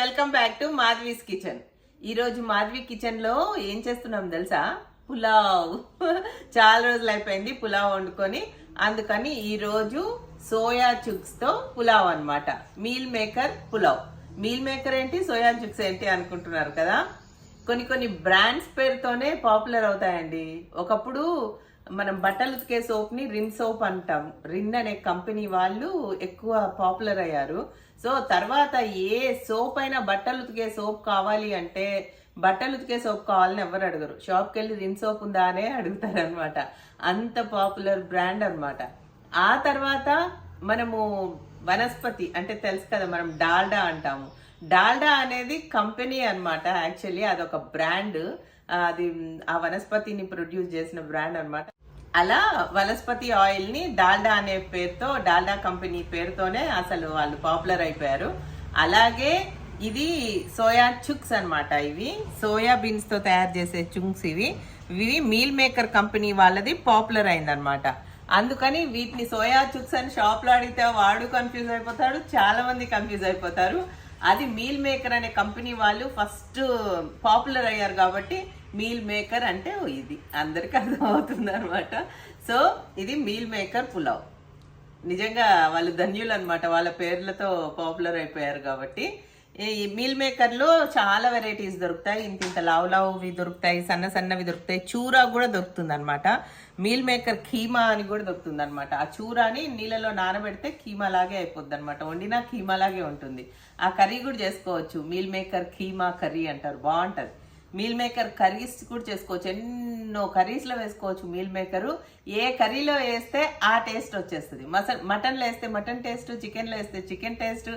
Welcome back to Madhavi's kitchen. ఈరోజు మాధవి కిచెన్లో ఏం చేస్తున్నాం తెలుసా? పులావ్. చాలా రోజులు అయిపోయింది పులావ్ వండుకొని. అందుకని ఈరోజు సోయా చుక్స్తో పులావ్ అనమాట meal maker pulao. Meal maker ఏంటి? సోయా చుక్స్ ఏంటి అనుకుంటున్నారు కదా? కొన్ని కొన్ని బ్రాండ్స్ పేరుతోనే పాపులర్ అవుతాయండి. ఒకప్పుడు మనం బట్టలు ఉతికే సోప్ని రిన్ సోప్ అంటాం. రిన్ అనే కంపెనీ వాళ్ళు ఎక్కువ పాపులర్ అయ్యారు. సో తర్వాత ఏ సోప్ అయినా బట్టలు ఉతికే సోప్ కావాలి అంటే బట్టలు ఉతికే సోప్ కావాలని ఎవరు అడగరు. షాప్కి వెళ్ళి రిన్ సోప్ ఉందా అనే అడుగుతారు అనమాట అంత పాపులర్ బ్రాండ్ అన్నమాట. ఆ తర్వాత మనము వనస్పతి అంటే తెలుసు కదా మనం డాల్డా అంటాము. డాల్డా అనేది కంపెనీ అన్నమాట. యాక్చువల్లీ అదొక బ్రాండ్. అది ఆ వనస్పతిని ప్రొడ్యూస్ చేసిన బ్రాండ్ అన్నమాట. అలా వనస్పతి ఆయిల్ని డాల్డా అనే పేరుతో డాల్డా కంపెనీ పేరుతోనే అసలు వాళ్ళు పాపులర్ అయిపోయారు. అలాగే ఇది సోయా చుక్స్ అనమాట ఇవి. సోయా బీన్స్తో తయారు చేసే చుంక్స్ ఇవి. ఇవి మీల్ మేకర్ కంపెనీ వాళ్ళది పాపులర్ అయిందనమాట అందుకని వీటిని సోయా చుక్స్ అని షాప్లో అడిగితే వాడు కన్ఫ్యూజ్ అయిపోతాడు చాలా మంది కన్ఫ్యూజ్ అయిపోతారు. అది మీల్ మేకర్ అనే కంపెనీ వాళ్ళు ఫస్ట్ పాపులర్ అయ్యారు కాబట్టి మీల్ మేకర్ అంటే ఇది. అందరికి అర్థమవుతుంది అనమాట సో ఇది మీల్ మేకర్ పులావ్. నిజంగా వాళ్ళు ధన్యులు అనమాట వాళ్ళ పేర్లతో పాపులర్ అయిపోయారు కాబట్టి. ఈ మీల్ మేకర్లో చాలా వెరైటీస్ దొరుకుతాయి. ఇంత ఇంత లావు లావువి దొరుకుతాయి సన్న సన్నవి దొరుకుతాయి. చూరా కూడా దొరుకుతుంది అనమాట మీల్ మేకర్ కీమా అని కూడా దొరుకుతుంది అనమాట ఆ చూరాని నీళ్ళలో నానబెడితే కీమా లాగే అయిపోద్ది అనమాట వండినా కీమా లాగే ఉంటుంది. ఆ కర్రీ కూడా చేసుకోవచ్చు. మీల్ మేకర్ కీమా కర్రీ అంటారు. బాగుంటుంది. మీల్ మేకర్ కర్రీస్ కూడా చేసుకోవచ్చు. ఎన్నో కర్రీస్లో వేసుకోవచ్చు మీల్ మేకరు. ఏ కర్రీలో వేస్తే ఆ టేస్ట్ వచ్చేస్తుంది. మసల్ మటన్లో వేస్తే మటన్ టేస్ట్ చికెన్లో వేస్తే చికెన్ టేస్ట్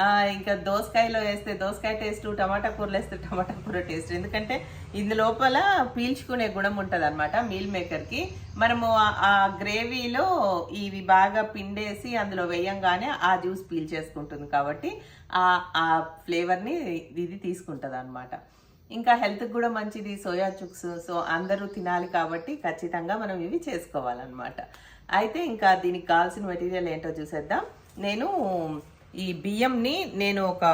ఇంకా దోసకాయలో వేస్తే దోసకాయ టేస్ట్ టమాటా కూరలో వేస్తే టమాటా కూర టేస్ట్. ఎందుకంటే ఇందు లోపల పీల్చుకునే గుణం ఉంటుంది అనమాట మీల్ మేకర్కి. మనము ఆ- గ్రేవీలో ఇవి బాగా పిండేసి అందులో వేయంగానే ఆ జ్యూస్ పీల్ చేసుకుంటుంది కాబట్టి ఆ ఆ ఫ్లేవర్ని ఇది తీసుకుంటుంది అనమాట ఇంకా హెల్త్కి కూడా మంచిది సోయా చుక్స్ సో అందరూ తినాలి కాబట్టి ఖచ్చితంగా మనం ఇవి చేసుకోవాలన్నమాట. అయితే ఇంకా దీనికి కావాల్సిన మెటీరియల్ ఏంటో చూసేద్దాం. నేను ఈ బియ్యంని నేను ఒక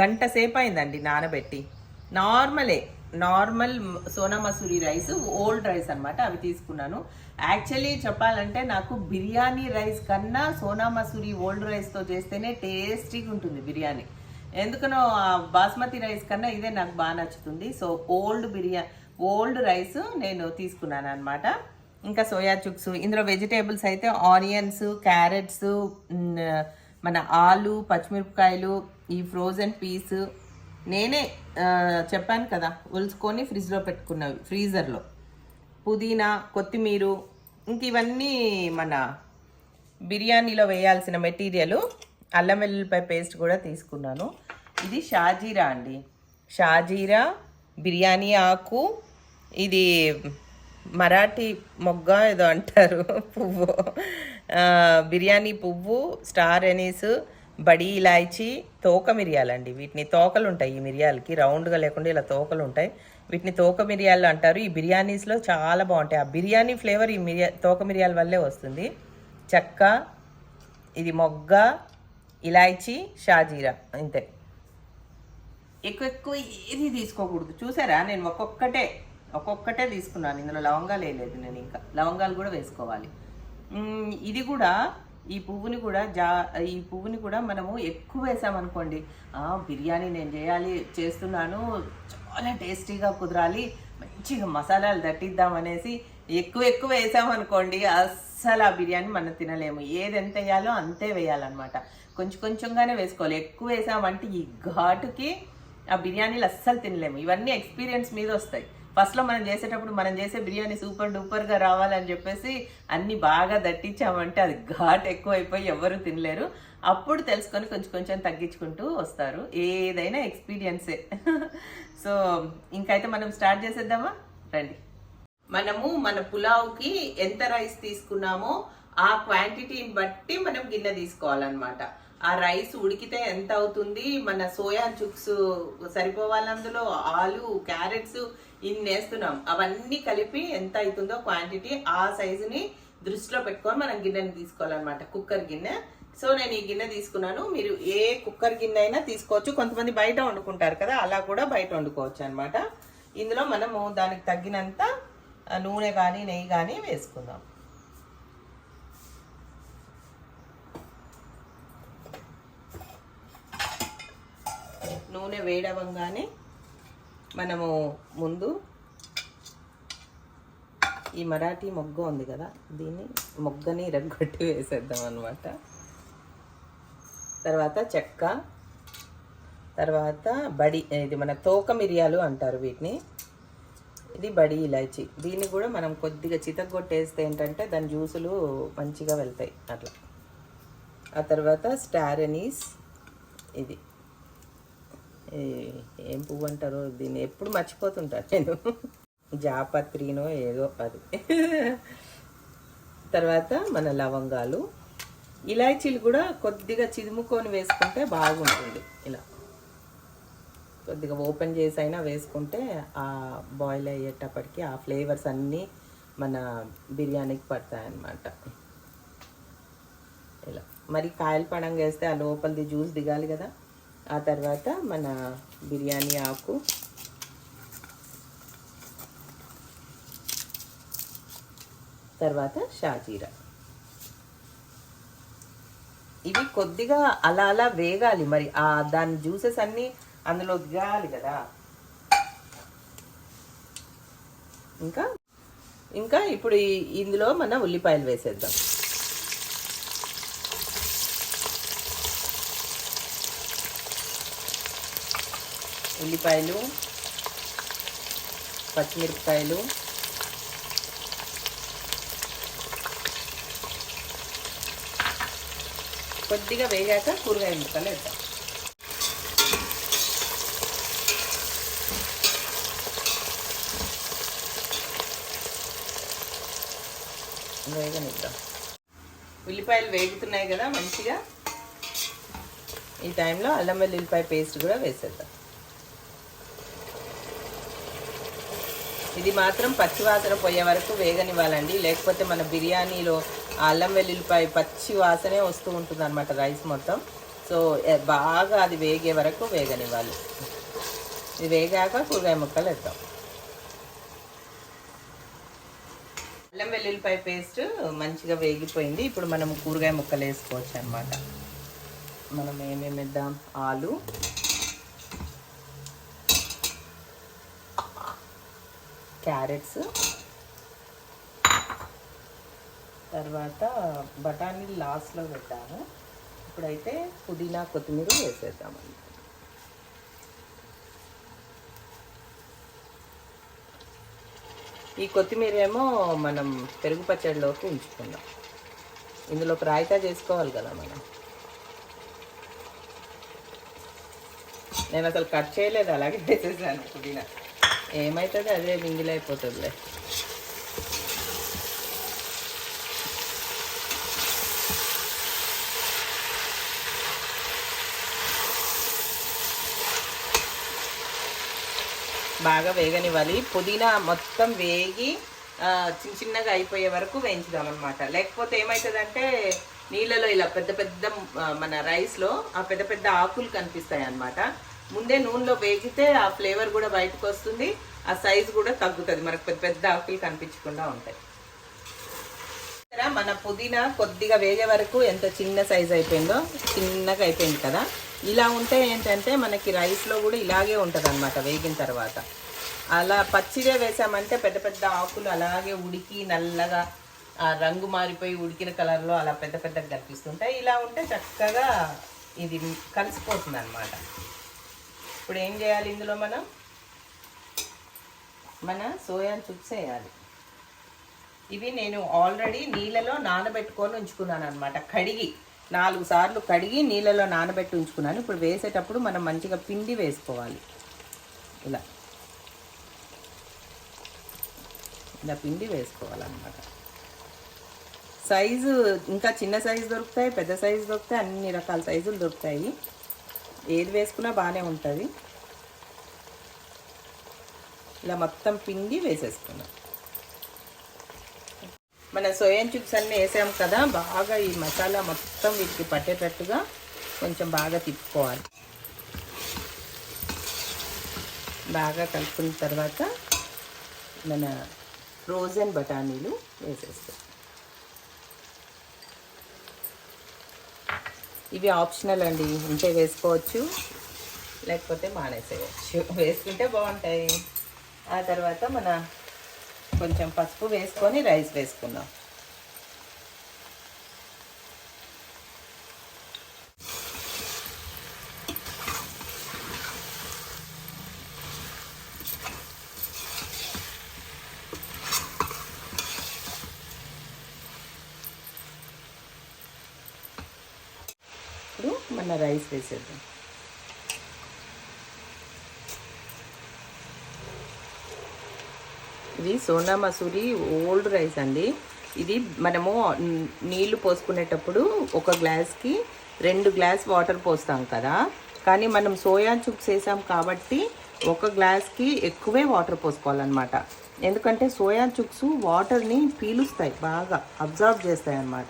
గంట సేపు అయిందండి నానబెట్టి. నార్మలే normal Sona Masuri rice old rice అన్నమాట అవి తీసుకున్నాను. యాక్చువల్లీ చెప్పాలంటే నాకు బిర్యానీ రైస్ కన్నా సోనా మసూరి ఓల్డ్ రైస్తో చేస్తేనే టేస్టీగా ఉంటుంది బిర్యానీ. ఎందుకనో బాస్మతి రైస్ కన్నా ఇదే నాకు బాగా నచ్చుతుంది. So old biryani old rice నేను తీసుకున్నాను అనమాట ఇంకా సోయా చుక్స్ ఇందులో వెజిటేబుల్స్ అయితే ఆనియన్స్ క్యారెట్స్ మన ఆలు పచ్చిమిరపకాయలు ఈ ఫ్రోజన్ పీస్ నేనే చెప్పాను కదా ఉల్చుకొని ఫ్రిడ్జ్లో పెట్టుకున్నవి ఫ్రీజర్లో. పుదీనా కొత్తిమీర ఇంక ఇవన్నీ మన బిర్యానీలో వేయాల్సిన మెటీరియల్ అల్లం వెల్లుల్లిపాయ పేస్ట్ కూడా తీసుకున్నాను. ఇది షాజీరా అండి. షాజీరా బిర్యానీ ఆకు ఇది మరాఠీ మొగ్గ ఏదో అంటారు పువ్వు. బిర్యానీ పువ్వు స్టార్ ఎనీస్ బడి ఇలాచి తోక మిరియాలండి. వీటిని తోకలు ఉంటాయి ఈ మిరియాలకి రౌండ్గా లేకుండా ఇలా తోకలు ఉంటాయి. వీటిని తోక మిరియాలు అంటారు. ఈ బిర్యానీస్లో చాలా బాగుంటాయి. ఆ బిర్యానీ ఫ్లేవర్ ఈ మిరియా తోక మిరియాల వల్లే వస్తుంది. చెక్క ఇది మొగ్గ ఇలాచి షాజీరా అంతే. ఎక్కువ ఎక్కువ ఏది తీసుకోకూడదు. చూసారా? నేను ఒక్కొక్కటే ఒక్కొక్కటే తీసుకున్నాను. ఇందులో లవంగాలు వేయలేదు నేను ఇంకా. లవంగాలు కూడా వేసుకోవాలి. ఇది కూడా ఈ పువ్వుని కూడా జా ఈ పువ్వుని కూడా మనము ఎక్కువ వేసామనుకోండి బిర్యానీ నేను చేయాలి చేస్తున్నాను చాలా టేస్టీగా కుదరాలి మంచిగా మసాలాలు దట్టిద్దాం అనేసి ఎక్కువ ఎక్కువ వేసామనుకోండి అస్సలు ఆ బిర్యానీ మనం తినలేము. ఏది ఎంత వేయాలో అంతే వేయాలన్నమాట. కొంచెం కొంచెంగానే వేసుకోవాలి. ఎక్కువ వేసామంటే ఈ ఘాటుకి ఆ బిర్యానీలు అస్సలు తినలేము. ఇవన్నీ ఎక్స్పీరియన్స్ మీద వస్తాయి. ఫస్ట్లో మనం చేసేటప్పుడు మనం చేసే బిర్యానీ సూపర్ డూపర్గా రావాలని చెప్పేసి అన్ని బాగా దట్టించామంటే అది ఘాట్ ఎక్కువ అయిపోయి ఎవరు తినలేరు. అప్పుడు తెలుసుకొని కొంచెం కొంచెం తగ్గించుకుంటూ వస్తారు. ఏదైనా ఎక్స్పీరియన్సే. సో ఇంకైతే మనం స్టార్ట్ చేసేద్దామా? రండి. మనము మన పులావ్కి ఎంత రైస్ తీసుకున్నామో ఆ క్వాంటిటీని బట్టి మనం గిన్నె తీసుకోవాలన్నమాట. ఆ రైస్ ఉడికితే ఎంత అవుతుంది? మన సోయా చుక్స్ సరిపోవాలి అందులో? ఆలు క్యారెట్స్ ఇన్ని వేస్తున్నాం. అవన్నీ కలిపి ఎంత అవుతుందో క్వాంటిటీ ఆ సైజుని దృష్టిలో పెట్టుకొని మనం గిన్నెని తీసుకోవాలన్నమాట. కుక్కర్ గిన్నె. సో నేను ఈ గిన్నె తీసుకున్నాను. మీరు ఏ కుక్కర్ గిన్నె అయినా తీసుకోవచ్చు. కొంతమంది బయట వండుకుంటారు కదా అలా కూడా బయట వండుకోవచ్చు అనమాట ఇందులో మనము దానికి తగ్గినంత నూనె కానీ నెయ్యి కానీ వేసుకుందాం. నూనె వేడవంగానే మనము ముందు ఈ మరాఠీ మొగ్గ ఉంది కదా దీన్ని మొగ్గని రగ్గొట్టి వేసేద్దాం అనమాట తర్వాత చెక్క తర్వాత బడి ఇది మన తోక మిరియాలు అంటారు వీటిని. ఇది బడి ఇలాచి. దీన్ని కూడా మనం కొద్దిగా చితగొట్టేస్తే ఏంటంటే దాని జ్యూసులు మంచిగా వెళ్తాయి అట్లా. ఆ తర్వాత స్టారనీస్ ఇది. ఏం పువ్వు అంటారో దీన్ని ఎప్పుడు మర్చిపోతుంటాను నేను. జాపత్రినో ఏదో అది. తర్వాత మన లవంగాలు. ఇలాచీలు కూడా కొద్దిగా చిదుముకొని వేసుకుంటే బాగుంటుంది. ఇలా. కొద్దిగా ఓపెన్ చేసి అయినా వేసుకుంటే ఆ బాయిల్ అయ్యేటప్పటికి ఆ ఫ్లేవర్స్ అన్నీ మన బిర్యానీకి పడతాయి అన్నమాట ఇలా. మరి కాయలు పడంగా వేస్తే ఆ లోపలిది జ్యూస్ దిగాలి కదా? ఆ తర్వాత మన బిర్యానీ ఆకు. తర్వాత షాజీరా. ఇవి కొద్దిగా అలా అలా వేగాలి. మరి ఆ దాని జ్యూసెస్ అన్నీ అందులో దిగాలి కదా. ఇంకా? ఇంకా ఇప్పుడు ఇందులో మన ఉల్లిపాయలు వేసేద్దాం. ఉల్లిపాయలు పచ్చిమిరపకాయలు కొద్దిగా వేగాక కూరగాయ ముక్కలు వేద్దాం. వేగనిద్దాం ఉల్లిపాయలు వేగుతున్నాయి కదా మంచిగా. ఈ టైంలో అల్లం వెల్లుల్లిపాయ పేస్ట్ కూడా వేసేద్దాం. ఇది మాత్రం పచ్చివాసన పోయే వరకు వేగనివ్వాలండి. లేకపోతే మన బిర్యానీలో అల్లం వెల్లుల్లిపాయ పచ్చి వాసనే వస్తూ ఉంటుంది అనమాట రైస్ మొత్తం. సో బాగా అది వేగే వరకు వేగనివ్వాలి. ఇది వేగాక కూరగాయ ముక్కలు వేద్దాం. అల్లం వెల్లుల్లిపాయ పేస్ట్ మంచిగా వేగిపోయింది. ఇప్పుడు మనం కూరగాయ ముక్కలు వేసుకోవచ్చు అనమాట మనం ఏమేమి వేద్దాం ఆలు. క్యారెట్స్. తర్వాత బఠానీ లాస్ట్లో పెట్టాము ఇప్పుడైతే పుదీనా కొత్తిమీర వేసేద్దామండి. ఈ కొత్తిమీర ఏమో మనం పెరుగు పచ్చడిలోకి ఉంచుకుందాం. ఇందులో ఒక రాయితా చేసుకోవాలి కదా మనం. నేను అసలు కట్ చేయలేదు అలాగే వేసేసాను పుదీనా. ఏమవుతుంది అదే మింగిలైపోతుందిలే బాగా వేగనివ్వాలి. పుదీనా మొత్తం వేగి చిన్న చిన్నగా అయిపోయే వరకు వేయించుదాం అనమాట లేకపోతే ఏమవుతుందంటే నీళ్ళలో ఇలా పెద్ద పెద్ద మన రైస్లో ఆ పెద్ద పెద్ద ఆకులు కనిపిస్తాయి అన్నమాట ముందే నూనెలో వేగితే ఆ ఫ్లేవర్ కూడా బయటకు వస్తుంది ఆ సైజు కూడా తగ్గుతుంది. మనకు పెద్ద పెద్ద ఆకులు కనిపించకుండా ఉంటాయి. మన పుదీనా కొద్దిగా వేగే వరకు ఎంత చిన్న సైజ్ అయిపోయిందో చిన్నగా అయిపోయింది కదా. ఇలా ఉంటే ఏంటంటే మనకి రైస్లో కూడా ఇలాగే ఉంటుంది అనమాట వేగిన తర్వాత. అలా పచ్చిగా వేసామంటే పెద్ద పెద్ద ఆకులు అలాగే ఉడికి నల్లగా ఆ రంగు మారిపోయి ఉడికిన కలర్లో అలా పెద్ద పెద్దగా కనిపిస్తుంటాయి. ఇలా ఉంటే చక్కగా ఇది కలిసిపోతుంది అనమాట ఇప్పుడు ఏం చేయాలి ఇందులో మనం? మన సోయా చిప్స్ వేయాలి. ఇవి నేను ఆల్రెడీ నీళ్ళలో నానబెట్టుకొని ఉంచుకున్నాను అనమాట కడిగి నాలుగు సార్లు కడిగి నీళ్ళలో నానబెట్టి ఉంచుకున్నాను. ఇప్పుడు వేసేటప్పుడు మనం మంచిగా పిండి వేసుకోవాలి. ఇలా. ఇలా పిండి వేసుకోవాలన్నమాట. సైజు ఇంకా చిన్న సైజు దొరుకుతాయి పెద్ద సైజు దొరుకుతాయి అన్ని రకాల సైజులు దొరుకుతాయి. ఏది వేసుకున్నా బాగానే ఉంటుంది. ఇలా మొత్తం పిండి వేసేసుకున్నాం. మన సోయన్ చిప్స్ అన్నీ వేసాం కదా బాగా ఈ మసాలా మొత్తం వీటికి పట్టేటట్టుగా కొంచెం బాగా తిప్పుకోవాలి. బాగా కలుపుకున్న తర్వాత మన ఫ్రోజన్ బఠానీలు వేసేస్తాం. ఇవి ఆప్షనల్ అండి ఉంటే వేసుకోవచ్చు లేకపోతే మానేసేయచ్చు. వేసుకుంటే బాగుంటాయి. ఆ తర్వాత మన కొంచెం పసుపు వేసుకొని రైస్ వేసుకుందాం. ఇప్పుడు మన రైస్ వేసేద్దాం. ఇది సోనా మసూరి ఓల్డ్ రైస్ అండి. ఇది మనము నీళ్ళు పోసుకునేటప్పుడు ఒక గ్లాస్కి రెండు గ్లాస్ వాటర్ పోస్తాం కదా. కానీ మనం సోయా చుక్స్ వేసాం కాబట్టి ఒక గ్లాస్కి ఎక్కువే వాటర్ పోసుకోవాలన్నమాట. ఎందుకంటే సోయా చుక్స్ వాటర్ని పీలుస్తాయి బాగా అబ్జర్వ్ చేస్తాయి అన్నమాట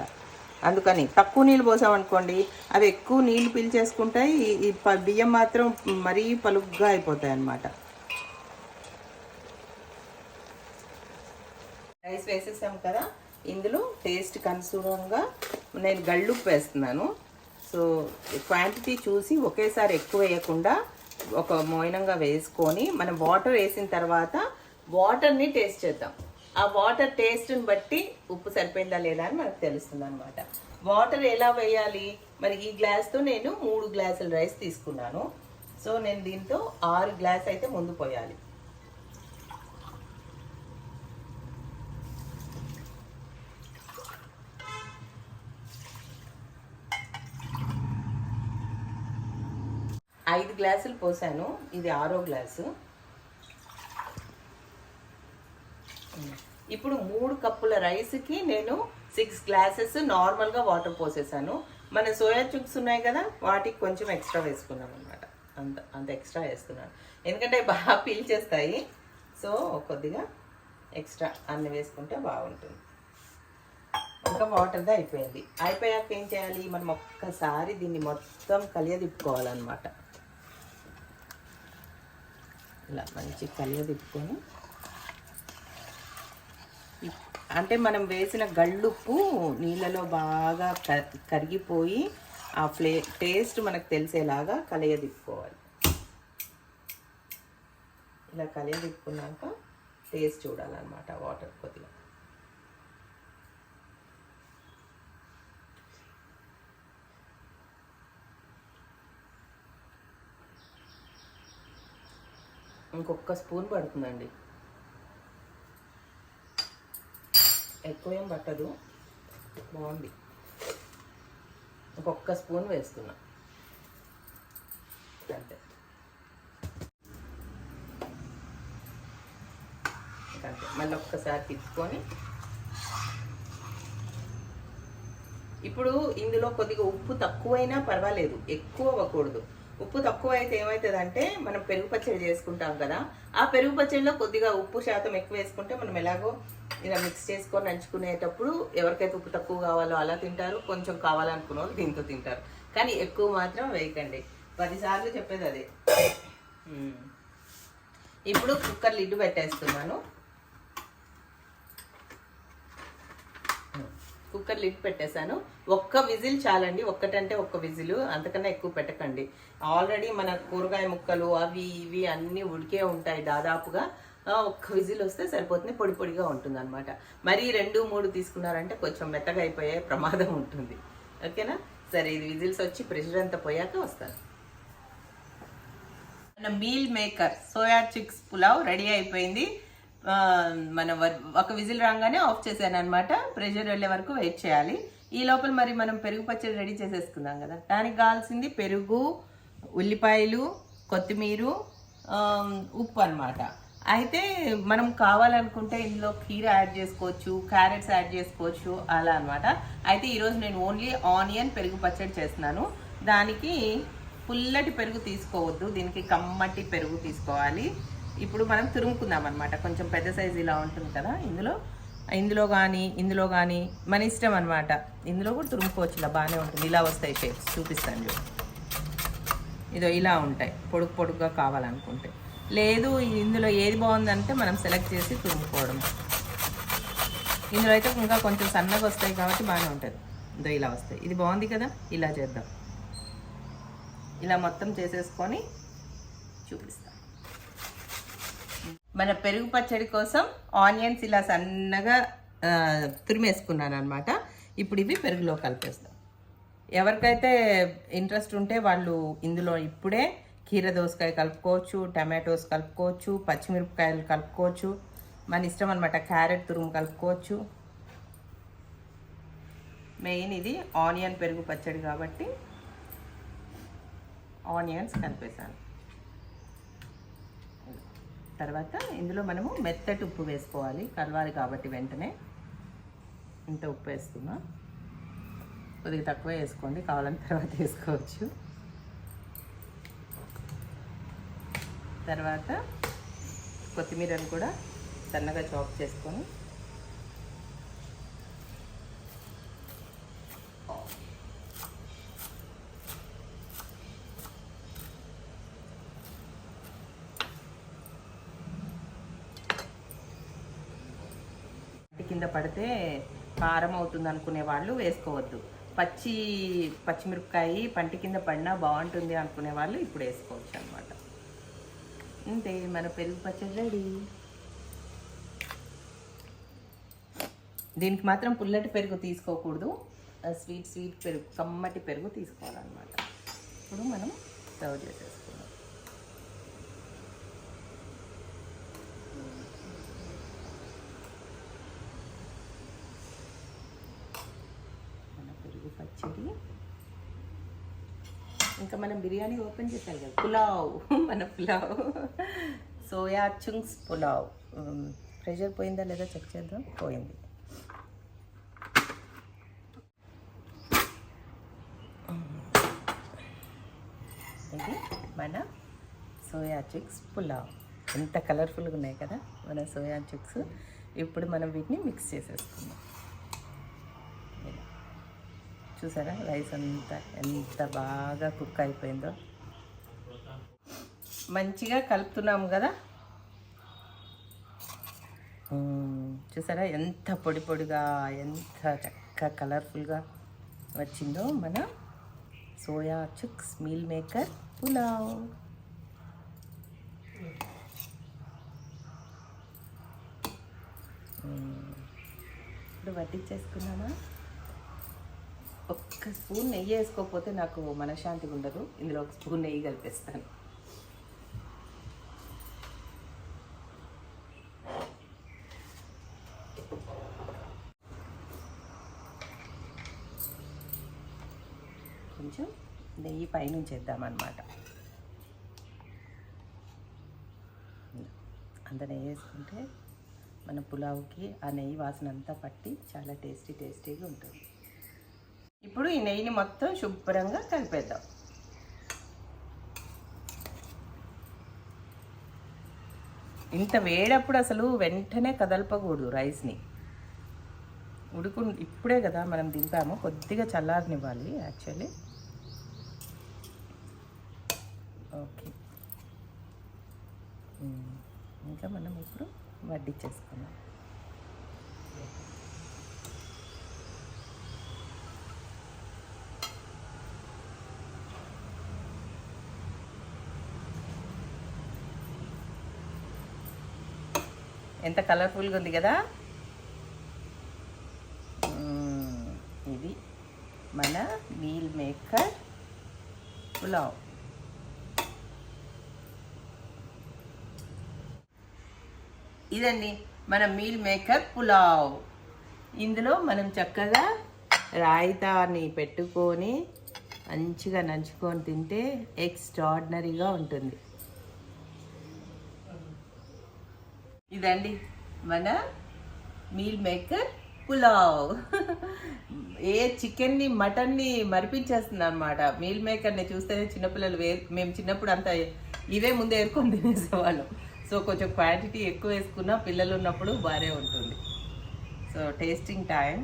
అందుకని తక్కువ నీళ్ళు పోసామనుకోండి అవి ఎక్కువ నీళ్ళు పీల్చేసుకుంటాయి ఈ- ప- బియ్యం మాత్రం మరీ పలుగ్గా అయిపోతాయి అన్నమాట రైస్ వేసేసాం కదా. ఇందులో టేస్ట్ అనుసూరంగా నేను గళ్ళుప్పు వేస్తున్నాను. సో క్వాంటిటీ చూసి ఒకేసారి ఎక్కువ వేయకుండా ఒక మోయినంగా వేసుకొని మనం వాటర్ వేసిన తర్వాత వాటర్ని టేస్ట్ చేద్దాం. ఆ వాటర్ టేస్ట్ని బట్టి ఉప్పు సరిపోయిందా లేదా అని మనకు తెలుస్తుంది అనమాట వాటర్ ఎలా వేయాలి? మరి ఈ గ్లాస్తో నేను మూడు గ్లాసుల రైస్ తీసుకున్నాను. సో నేను దీంతో ఆరు గ్లాస్ అయితే ముందు పోయాలి. ఐదు గ్లాసులు పోసాను. ఇది ఆరో గ్లాసు. ఇప్పుడు మూడు కప్పుల రైస్కి నేను సిక్స్ గ్లాసెస్ నార్మల్గా వాటర్ పోసేసాను. మన సోయా చిప్స్ ఉన్నాయి కదా వాటికి కొంచెం ఎక్స్ట్రా వేసుకున్నాం అనమాట అంత అంత ఎక్స్ట్రా వేస్తున్నాను. ఎందుకంటే బాగా పీల్చేస్తాయి. సో కొద్దిగా ఎక్స్ట్రా అన్ని వేసుకుంటే బాగుంటుంది. ఇంకా వాటర్ది అయిపోయింది. అయిపోయాక ఏం చేయాలి? మనం ఒక్కసారి దీన్ని మొత్తం కలియదిప్పుకోవాలన్నమాట. ఇలా మంచి కలియదిప్పుకొని తిప్పుకొని. అంటే మనం వేసిన గళ్ళుప్పు నీళ్ళలో బాగా కరిగిపోయి ఆ ఫ్లే టేస్ట్ మనకు తెలిసేలాగా కలియదిప్పుకోవాలి ఇలా కలియదిప్పుకున్నాక టేస్ట్ చూడాలన్నమాట వాటర్ కొద్దిగా. ఇంకొక స్పూన్ పడుతుందండి. ఎక్కువ ఏం పట్టదు. బాగుంది. ఇంకొక స్పూన్ వేస్తున్నా. అంతే. అంతే. మళ్ళీ ఒక్కసారి తిప్పుకొని. ఇప్పుడు ఇందులో కొద్దిగా ఉప్పు తక్కువైనా పర్వాలేదు. ఎక్కువ అవ్వకూడదు. ఉప్పు తక్కువ అయితే ఏమవుతుందంటే మనం పెరుగు పచ్చడి చేసుకుంటాం కదా ఆ పెరుగు పచ్చడిలో కొద్దిగా ఉప్పు శాతం ఎక్కువ వేసుకుంటే మనం ఎలాగో ఇలా మిక్స్ చేసుకొని నంచుకునేటప్పుడు ఎవరికైతే ఉప్పు తక్కువ కావాలో అలా తింటారు కొంచెం కావాలనుకున్న వాళ్ళు దీంతో తింటారు. కానీ ఎక్కువ మాత్రం వేయకండి. పదిసార్లు చెప్పేది అదే. ఇప్పుడు కుక్కర్ లిడ్ పెట్టేస్తున్నాను. కుక్కర్ లిడ్ పెట్టేశాను. ఒక్క విజిల్ చాలండి ఒక్కటంటే ఒక్క విజిల్ అంతకన్నా ఎక్కువ పెట్టకండి. ఆల్రెడీ మన కూరగాయ ముక్కలు అవి ఇవి అన్నీ ఉడికే ఉంటాయి దాదాపుగా. ఒక్క విజిల్ వస్తే సరిపోతుంది పొడి పొడిగా ఉంటుంది అనమాట మరీ రెండు మూడు తీసుకున్నారంటే కొంచెం మెత్తగా అయిపోయే ప్రమాదం ఉంటుంది. ఓకేనా? సరే ఇది విజిల్స్ వచ్చి ప్రెషర్ అంతా పోయాక వస్తాను. మన meal maker soya chunks pulao ready అయిపోయింది. మన ఒక విజిల్ రాగానే ఆఫ్ చేశాను అనమాట ప్రెషర్ వెళ్ళే వరకు వెయిట్ చేయాలి. ఈ లోపల మరి మనం పెరుగు పచ్చడి రెడీ చేసేసుకుందాం కదా. దానికి కావాల్సింది పెరుగు ఉల్లిపాయలు కొత్తిమీర ఉప్పు అనమాట అయితే మనం కావాలనుకుంటే ఇందులో కీర యాడ్ చేసుకోవచ్చు క్యారెట్స్ యాడ్ చేసుకోవచ్చు అలా అనమాట అయితే ఈరోజు నేను ఓన్లీ ఆనియన్ పెరుగు పచ్చడి చేస్తున్నాను. దానికి పుల్లటి పెరుగు తీసుకోవద్దు దీనికి కమ్మటి పెరుగు తీసుకోవాలి. ఇప్పుడు మనం తురుముకుందాం అనమాట కొంచెం పెద్ద సైజు ఇలా ఉంటుంది కదా ఇందులో. ఇందులో కానీ ఇందులో కానీ మన ఇష్టం అనమాట ఇందులో కూడా తురుముకోవచ్చు ఇలా బాగానే ఉంటుంది. ఇలా వస్తాయి షేప్స్ చూపిస్తాను చూడు. ఇదో ఇలా ఉంటాయి. పొడుగు పొడుగ్గా కావాలనుకుంటే. లేదు ఇందులో ఏది బాగుందంటే మనం సెలెక్ట్ చేసి తురుముకోవడం. ఇందులో అయితే ఇంకా కొంచెం సన్నగా వస్తాయి కాబట్టి బాగానే ఉంటుంది. ఇదో ఇలా వస్తాయి. ఇది బాగుంది కదా? ఇలా చేద్దాం. ఇలా మొత్తం చేసేసుకొని చూపిస్తాం. మన పెరుగు పచ్చడి కోసం ఆనియన్స్ ఇలా సన్నగా తురిమేసుకున్నాను అనమాట ఇప్పుడు ఇవి పెరుగులో కలిపేస్తాం. ఎవరికైతే ఇంట్రెస్ట్ ఉంటే వాళ్ళు ఇందులో ఇప్పుడే కీర దోసకాయ కలుపుకోవచ్చు టమాటోస్ కలుపుకోవచ్చు పచ్చిమిరపకాయలు కలుపుకోవచ్చు మన ఇష్టం అనమాట క్యారెట్ తురుము కలుపుకోవచ్చు. మెయిన్ ఇది ఆనియన్ పెరుగు పచ్చడి కాబట్టి ఆనియన్స్ కలిపేసాను తర్వాత ఇందులో మనము మెత్తటి ఉప్పు వేసుకోవాలి. కలవాలి కాబట్టి వెంటనే ఇంత ఉప్పు వేసుకున్నా కొద్దిగా తక్కువ వేసుకోండి. కావాలని తర్వాత వేసుకోవచ్చు. తర్వాత కొత్తిమీరను కూడా సన్నగా చాప్ చేసుకొని కింద పడితే కారం అవుతుంది అనుకునే వాళ్ళు వేసుకోవద్దు. పచ్చి పచ్చిమిరపకాయ పంటి కింద పడినా బాగుంటుంది అనుకునే వాళ్ళు ఇప్పుడు వేసుకోవచ్చు అనమాట అంతే మన పెరుగు పచ్చడి రెడీ. దీనికి మాత్రం పుల్లటి పెరుగు తీసుకోకూడదు. స్వీట్ స్వీట్ పెరుగు కమ్మటి పెరుగు తీసుకోవాలన్నమాట. ఇప్పుడు మనం సర్వ్ చేసేస్తాం మన పెరుగు పచ్చడి ఇంకా మనం బిర్యానీ ఓపెన్ చేసాం కదా పులావ్ మన pulao soya chunks pulao. Pressure పోయిందా లేదా చెక్ చేద్దాం? పోయింది. ఇది మన సోయా చిక్స్ పులావ్. ఎంత కలర్ఫుల్గా ఉన్నాయి కదా మన సోయా చిక్స్ ఇప్పుడు మనం వీటిని మిక్స్ చేసేసుకుందాం. చూసారా? రైస్ అంతా ఎంత బాగా కుక్ అయిపోయిందో. మంచిగా కలుపుతున్నాము కదా? చూసారా? ఎంత పొడి పొడిగా ఎంత చక్కగా కలర్ఫుల్గా వచ్చిందో మన soya chunks meal maker pulao. ఇప్పుడు వడ్డీ చేసుకున్నామా? ఒక్క స్పూన్ నెయ్యి వేసుకోకపోతే నాకు మనశ్శాంతిగా ఉండదు. ఇందులో ఒక స్పూన్ నెయ్యి కలిపేస్తాను. కొంచెం నెయ్యి పైనుంచి వేద్దామన్నమాట అంత నెయ్యి వేసుకుంటే మన పులావ్కి ఆ నెయ్యి వాసన అంతా పట్టి చాలా టేస్టీ టేస్టీగా ఉంటుంది. ఇప్పుడు ఈ నెయ్యిని మొత్తం శుభ్రంగా కలిపేద్దాం. ఇంత వేడప్పుడు అసలు వెంటనే కదలపకూడదు రైస్ని. ఉడుకు ఇప్పుడే కదా మనం దింపాము కొద్దిగా చల్లారనివ్వాలి యాక్చువల్లీ. ఓకే. ఇంకా మనం ఇప్పుడు వడ్డీ వడ్డించేసుకుందాం ఎంత కలర్ఫుల్గా ఉంది కదా? ఇది మన మీల్ మేకర్ పులావ్. ఇదండి మన మీల్ మేకర్ పులావ్. ఇందులో మనం చక్కగా రాయితాని పెట్టుకొని మంచిగా నంచుకొని తింటే ఎక్స్ట్రాడినరీగా ఉంటుంది. ఇదండి మన మీల్ మేకర్ పులావ్. ఏ చికెన్ని మటన్ని మరిపించేస్తుంది అనమాట మీల్ మేకర్ని చూస్తేనే చిన్నపిల్లలు వే మేము చిన్నప్పుడు అంతా ఇవే ముందే ఏరుకొని తినేసేవాళ్ళం. సో కొంచెం క్వాంటిటీ ఎక్కువ వేసుకున్నా పిల్లలు ఉన్నప్పుడు బాగానే ఉంటుంది. So tasting time.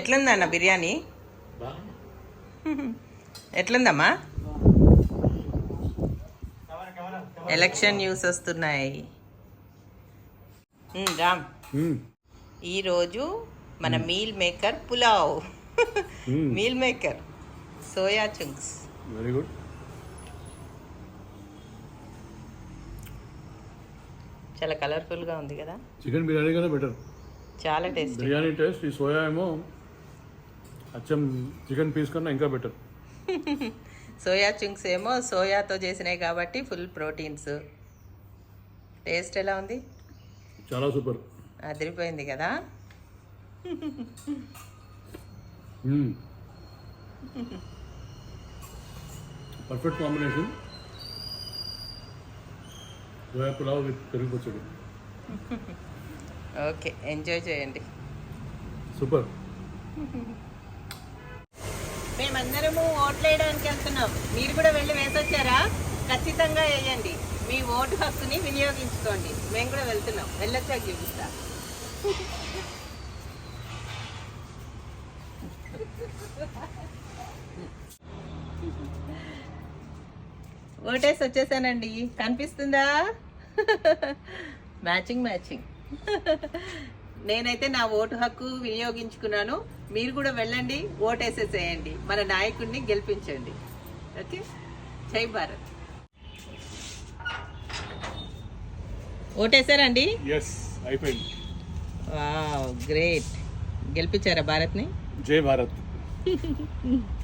ఎట్లుందన్న బిర్యానీ? ఎట్లుందమ్మా? ఎలక్షన్ న్యూస్ వస్తున్నాయి. రామ్. ఈరోజు మన meal maker pulao. Meal maker. Soya chunks very good చాలా కలర్ఫుల్గా ఉంది కదా? చికెన్ బిర్యానీ కన్నా బెటర్ చాలా టేస్టీ బిర్యానీ టేస్ట్ ఈ సోయా ఏమో అచ్చం చికెన్ పీస్ కన్నా ఇంకా బెటర్ సోయా చుంక్స్ ఏమో సోయాతో చేసినాయి కాబట్టి ఫుల్ ప్రోటీన్స్. టేస్ట్ ఎలా ఉంది? చాలా సూపర్. అదిరిపోయింది కదా? Perfect combination. Soya pulao with పెరుగు పచ్చడి. ఓకే ఎంజాయ్ చేయండి. సూపర్. మేమందరము ఓట్లు వేయడానికి వెళ్తున్నాం. మీరు కూడా వెళ్ళి వేసొచ్చారా? ఖచ్చితంగా వేయండి. మీ ఓటు హక్కుని వినియోగించుకోండి. మేము కూడా వెళ్తున్నాం. వెళ్ళొచ్చాక చూపిస్తా ఓటేసి వచ్చేసానండి కనిపిస్తుందా? Matching matching. నేనైతే నా ఓటు హక్కు వినియోగించుకున్నాను. మీరు కూడా వెళ్ళండి ఓటేసేసేయండి. మన నాయకుడిని గెలిపించండి. ఓకే? జై భారత్. ఓటేసారండి? ఎస్ అయిపోయింది. వావ్ గ్రేట్ గెలిపించారా భారత్ని? జై భారత్.